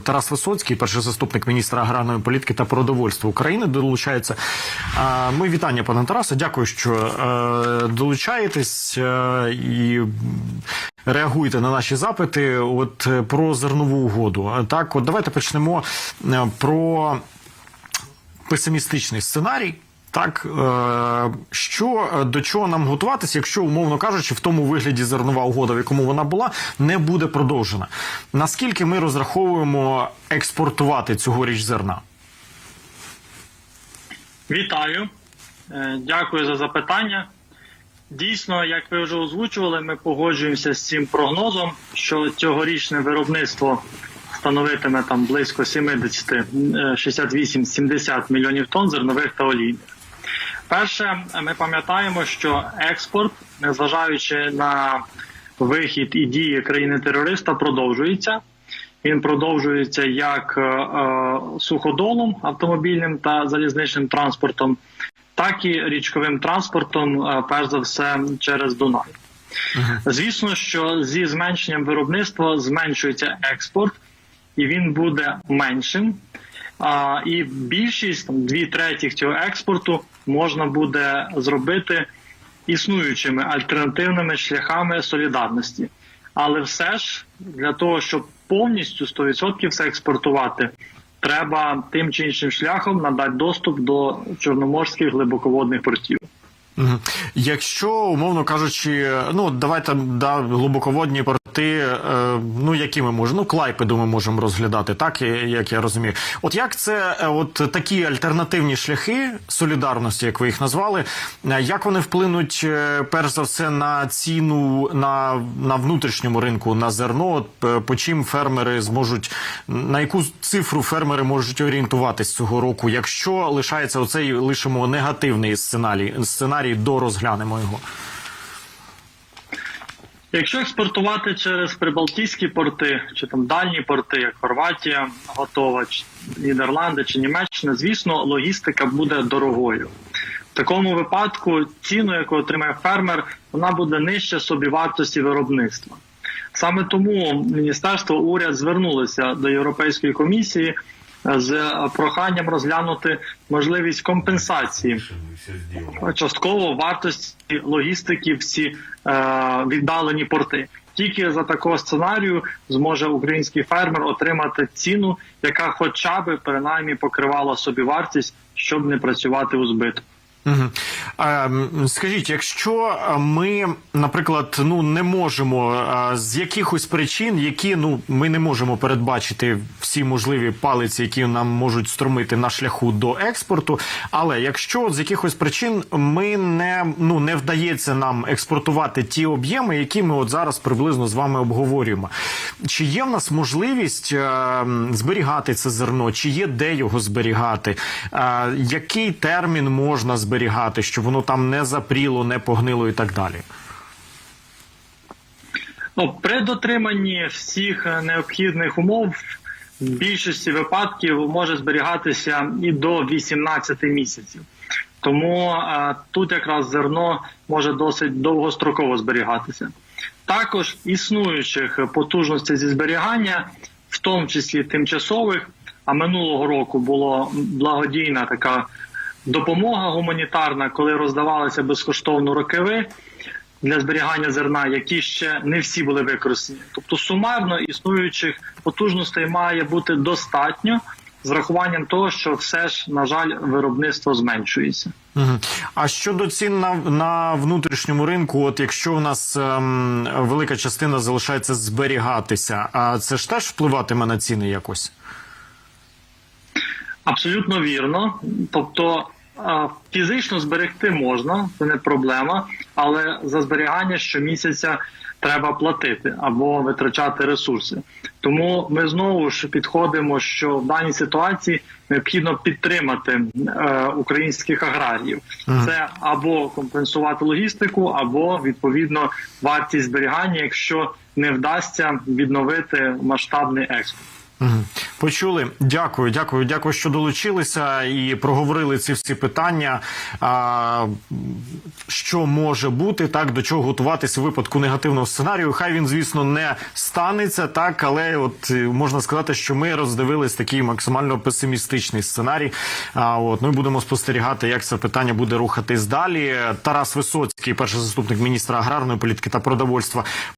Тарас Висоцький, перший заступник міністра аграрної політики та продовольства України, долучається. Ми вітання, пане Тарасе. Дякую, що е, долучаєтесь е, і реагуєте на наші запити. От е, про зернову угоду. Так, от давайте почнемо про песимістичний сценарій. Так, е, що е, до чого нам готуватися, якщо, умовно кажучи, в тому вигляді зернова угода, в якому вона була, не буде продовжена. Наскільки ми розраховуємо експортувати цьогоріч зерна? Вітаю, Е, дякую за запитання. Дійсно, як ви вже озвучували, ми погоджуємося з цим прогнозом, що цьогорічне виробництво становитиме там близько 70, е, 68-70 мільйонів тонн зернових та олійних. Перше, ми пам'ятаємо, що експорт, незважаючи на вихід і дії країни-терориста, продовжується. Він продовжується як е, е, суходолом автомобільним та залізничним транспортом, так і річковим транспортом, е, перш за все через Дунай. Звісно, що зі зменшенням виробництва зменшується експорт, і він буде меншим. А, і більшість там, дві третіх цього експорту можна буде зробити існуючими альтернативними шляхами солідарності. Але все ж для того, щоб повністю 100% все експортувати, треба тим чи іншим шляхом надати доступ до чорноморських глибоководних портів. Якщо, умовно кажучи, ну давайте да, глибоководні порти, е, ну які ми можемо, ну Клайпеду ми можемо розглядати, так як я розумію. От як це, е, от такі альтернативні шляхи солідарності, як ви їх назвали, е, як вони вплинуть перш за все на ціну на, на внутрішньому ринку на зерно? По чим фермери зможуть на яку цифру фермери можуть орієнтуватись цього року, якщо лишається оцей лишимо негативний сценарій сценарій, дорозглянемо його. Якщо експортувати через прибалтійські порти чи там дальні порти, як Хорватія готова, чи Нідерланди чи Німеччина, звісно, логістика буде дорогою. В такому випадку ціну, яку отримає фермер, вона буде нижче собівартості виробництва. Саме тому міністерство уряд звернулося до Європейської комісії з проханням розглянути можливість компенсації частково вартості логістики в ці е, віддалені порти. Тільки за такого сценарію зможе український фермер отримати ціну, яка хоча б принаймні покривала собі вартість, щоб не працювати у збиток. Угу. Скажіть, якщо ми, наприклад, ну не можемо з якихось причин, які ну ми не можемо передбачити всі можливі палиці, які нам можуть струмити на шляху до експорту, але якщо з якихось причин ми не ну не вдається нам експортувати ті об'єми, які ми от зараз приблизно з вами обговорюємо, чи є в нас можливість зберігати це зерно, чи є де його зберігати, який термін можна зберігати, щоб воно там не запріло, не погнило і так далі. Ну, при дотриманні всіх е, необхідних умов в більшості випадків може зберігатися і до 18 місяців. Тому е, тут якраз зерно може досить довгостроково зберігатися. Також існуючих потужностей зі зберігання, в тому числі тимчасових, а минулого року була благодійна така допомога гуманітарна, коли роздавалися безкоштовно рокиви для зберігання зерна, які ще не всі були використані. Тобто сумарно існуючих потужностей має бути достатньо з рахуванням того, що все ж на жаль виробництво зменшується. А щодо цін на, на внутрішньому ринку, от якщо у нас ем, велика частина залишається зберігатися, а це ж теж впливатиме на ціни якось? Абсолютно вірно. Тобто фізично зберегти можна, це не проблема, але за зберігання щомісяця треба платити або витрачати ресурси. Тому ми знову ж підходимо, що в даній ситуації необхідно підтримати е, українських аграріїв. Це або компенсувати логістику, або відповідно вартість зберігання, якщо не вдасться відновити масштабний експорт. Почули. Дякую, дякую, дякую, що долучилися і проговорили ці всі питання. А, що може бути, так до чого готуватися в випадку негативного сценарію. Хай він, звісно, не станеться, так, але от е, можна сказати, що ми роздивились такий максимально песимістичний сценарій. А от ну і будемо спостерігати, як це питання буде рухатись далі. Тарас Висоцький, перший заступник міністра аграрної політики та продовольства,